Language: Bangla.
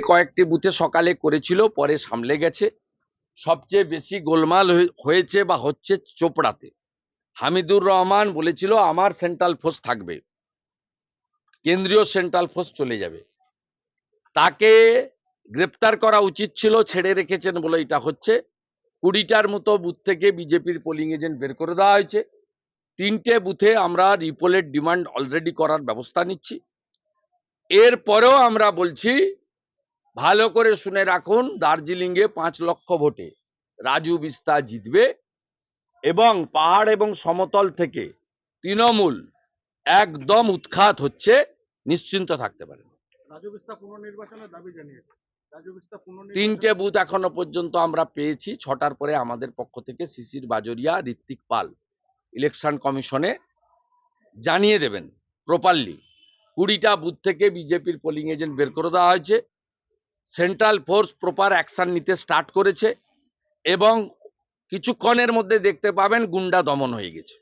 কয়েকটি বুথে সকালে করেছিল, পরে সামলে গেছে। সবচেয়ে বেশি গোলমাল হয়েছে বা হচ্ছে চোপড়াতে। হামিদুর রহমান বলেছিল, আমার সেন্ট্রাল ফোর্স থাকবে। কেন্দ্রীয় সেন্ট্রাল ফোর্স চলে যাবে। তাকে গ্রেপ্তার করা উচিত ছিল, ছেড়ে রেখেছেন বলে এটা হচ্ছে। কুড়িটার মতো বুথ থেকে বিজেপির পোলিং এজেন্ট বের করে দেওয়া হয়েছে। তিনটে বুথে আমরা রিপোলের ডিমান্ড অলরেডি করার ব্যবস্থা নিচ্ছি। এরপরেও আমরা বলছি ভালো করে শুনে রাখুন দার্জিলিংয়ে পাঁচ লক্ষ ভোটে। রাজু বিস্তা জিতবে এবং পাহাড় এবং সমতল থেকে তৃণমূল একদম উৎখাত হচ্ছে নিশ্চিন্ত থাকতে পারেন তিনটে বুথ এখনও পর্যন্ত আমরা পেয়েছি ছটার পরে আমাদের পক্ষ থেকে শিশির বাজরিয়া ঋত্বিক পাল ইলেকশন কমিশনে জানিয়ে দেবেন প্রপারলি। কুড়িটা বুথ থেকে বিজেপির পোলিং এজেন্ট বের করে দেওয়া হয়েছে। সেন্ট্রাল ফোর্স প্রপার অ্যাকশান নিতে স্টার্ট করেছে এবং কিছুক্ষণের মধ্যে দেখতে পাবেন গুন্ডা দমন হয়ে গেছে।